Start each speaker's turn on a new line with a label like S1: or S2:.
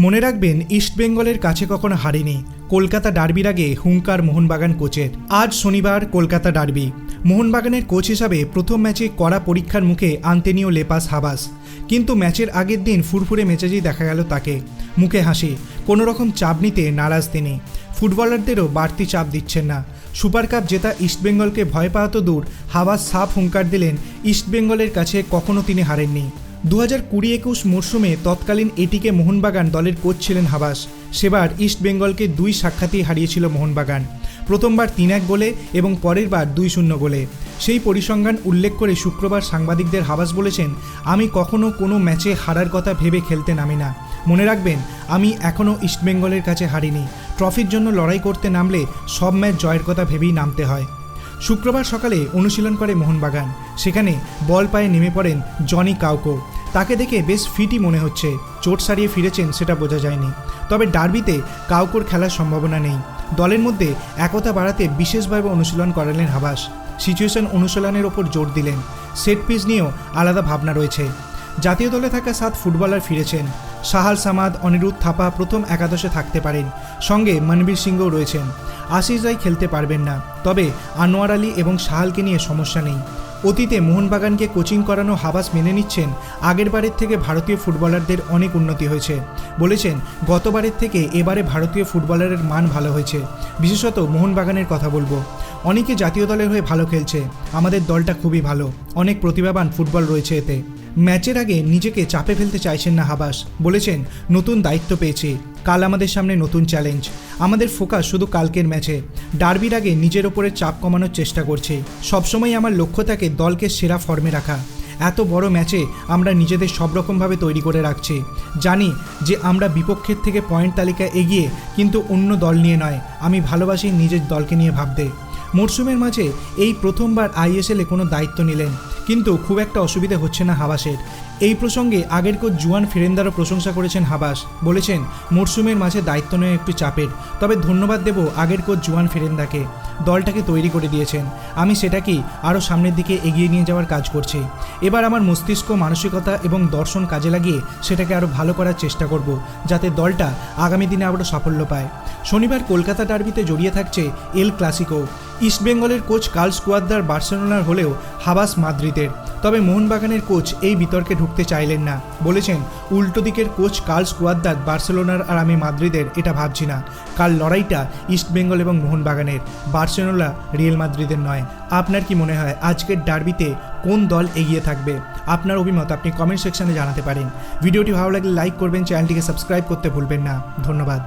S1: মনে রাখবেন ইস্টবেঙ্গলের কাছে কখনো হারেনি। কলকাতা ডার্বির আগে হুঙ্কার মোহনবাগান কোচের। আজ শনিবার কলকাতা ডার্বি। মোহনবাগানের কোচ হিসাবে প্রথম ম্যাচে কড়া পরীক্ষার মুখে আন্তেনিও লেপাস হাবাস। কিন্তু ম্যাচের আগের দিন ফুরফুরে মেজাজেই দেখা গেল তাকে। মুখে হাসি। কোনো রকম চাপ নিতে নারাজ তিনি। ফুটবলারদেরও বাড়তি চাপ দিচ্ছেন না। সুপার কাপ জেতা ইস্টবেঙ্গলকে ভয় পাওয়া তো দূর। হাওয়াজ সাফ হুঙ্কার দিলেন ইস্টবেঙ্গলের কাছে কখনো তিনি হারেননি। দু হাজার কুড়ি একুশ মরশুমে তৎকালীন এটিকে মোহনবাগান দলের কোচ ছিলেন হাবাস। সেবার ইস্টবেঙ্গলকে দুই সাক্ষাতেই হারিয়েছিল মোহনবাগান। প্রথমবার তিন এক গোলে এবং পরের বার দুই শূন্য গোলে। সেই পরিসংখ্যান উল্লেখ করে শুক্রবার সাংবাদিকদের হাবাস বলেছেন, আমি কখনো কোনো ম্যাচে হারার কথা ভেবে খেলতে নামি না। মনে রাখবেন, আমি এখনও ইস্টবেঙ্গলের কাছে হারিনি। ট্রফির জন্য লড়াই করতে নামলে সব ম্যাচ জয়ের কথা ভেবেই নামতে হয়। শুক্রবার সকালে অনুশীলন করে মোহনবাগান। সেখানে বল পায়ে নেমে পড়েন জনি কাউকো। তাকে দেখে বেশ ফিটই মনে হচ্ছে। চোট সারিয়ে ফিরেছেন সেটা বোঝা যায়নি। তবে ডার্বিতে কাউকোর খেলার সম্ভাবনা নেই। দলের মধ্যে একতা বাড়াতে বিশেষভাবে অনুশীলন করালেন হাবাস। সিচুয়েশন অনুশীলনের ওপর জোর দিলেন। সেট পিস নিয়েও আলাদা ভাবনা রয়েছে। জাতীয় দলে থাকা সাত ফুটবলার ফিরেছেন। সাহাল সামাদ, অনিরুদ্ধ থাপা প্রথম একাদশে থাকতে পারেন। সঙ্গে মনবীর সিংও রয়েছেন। আশিস রায় খেলতে পারবেন না। তবে আনোয়ার আলী এবং সাহালকে নিয়ে সমস্যা নেই। অতীতে মোহনবাগানকে কোচিং করানো হাবাস মেনে নিচ্ছেন আগেরবারের থেকে ভারতীয় ফুটবলারদের অনেক উন্নতি হয়েছে। বলেছেন, গতবারের থেকে এবারে ভারতীয় ফুটবলারের মান ভালো হয়েছে। বিশেষত মোহনবাগানের কথা বলব। অনেকে জাতীয় দলের হয়ে ভালো খেলছে। আমাদের দলটা খুবই ভালো। অনেক প্রতিভাবান ফুটবল রয়েছে এতে। ম্যাচের আগে নিজেকে চাপে ফেলতে চাইছেন না হাবাস। বলেছেন, নতুন দায়িত্ব পেয়েছি। কাল আমাদের সামনে নতুন চ্যালেঞ্জ। আমাদের ফোকাস শুধু কালকের ম্যাচে। ডার্বির আগে নিজের ওপরে চাপ কমানোর চেষ্টা করছি। সবসময় আমার লক্ষ্য থাকে দলকে সেরা ফর্মে রাখা। এত বড় ম্যাচে আমরা নিজেদের সব রকমভাবে তৈরি করে রাখছি। জানি যে আমরা বিপক্ষের থেকে পয়েন্ট তালিকায় এগিয়ে কিন্তু অন্য দল নিয়ে নয়। আমি ভালোবাসি নিজের দলকে নিয়ে ভাবতে। মরশুমের মাঝে এই প্রথমবার আইএসএলে কোনো দায়িত্ব নিলেন। কিন্তু খুব একটা অসুবিধে হচ্ছে না হাবাসের। এই প্রসঙ্গে আগের কোচ জুয়ান ফিরেন্দারও প্রশংসা করেছেন হাবাস। বলেছেন মরশুমের মাঝে দায়িত্ব নেওয়া একটু চাপের, তবে ধন্যবাদ দেব আগের কোচ জুয়ান ফিরেন্দাকে। দলটাকে তৈরি করে দিয়েছেন। আমি সেটাকেই আরও সামনের দিকে এগিয়ে নিয়ে যাওয়ার কাজ করছি। এবার আমার মস্তিষ্ক, মানসিকতা এবং দর্শন কাজে লাগিয়ে সেটাকে আরও ভালো করার চেষ্টা করব, যাতে দলটা আগামী দিনে আবারও সাফল্য পায়। শনিবার কলকাতা ডার্বিতে জড়িয়ে থাকছে এল ক্লাসিকো। ইস্টবেঙ্গলের কোচ কার্ল স্কোয়াদ্দার বার্সেলোনার হলেও হাবাস মাদ্রিদের। তবে মোহনবাগানের কোচ এই বিতর্কে ঢুকতে চাইলেন না। বলেছেন, উল্টো দিকের কোচ কার্ল স্কোয়াদ্দার বার্সেলোনার আর আমি মাদ্রিদের, এটা ভাবছি না। কাল লড়াইটা ইস্টবেঙ্গল এবং মোহনবাগানের, বার্সেলোনা রিয়েল মাদ্রিদের নয়। আপনার কি মনে হয়, আজকের ডার্বিতে কোন দল এগিয়ে থাকবে? আপনার অভিমত আপনি কমেন্ট সেকশনে জানাতে পারেন। ভিডিওটি ভালো লাগলে লাইক করবেন, চ্যানেলটিকে সাবস্ক্রাইব করতে ভুলবেন না। ধন্যবাদ।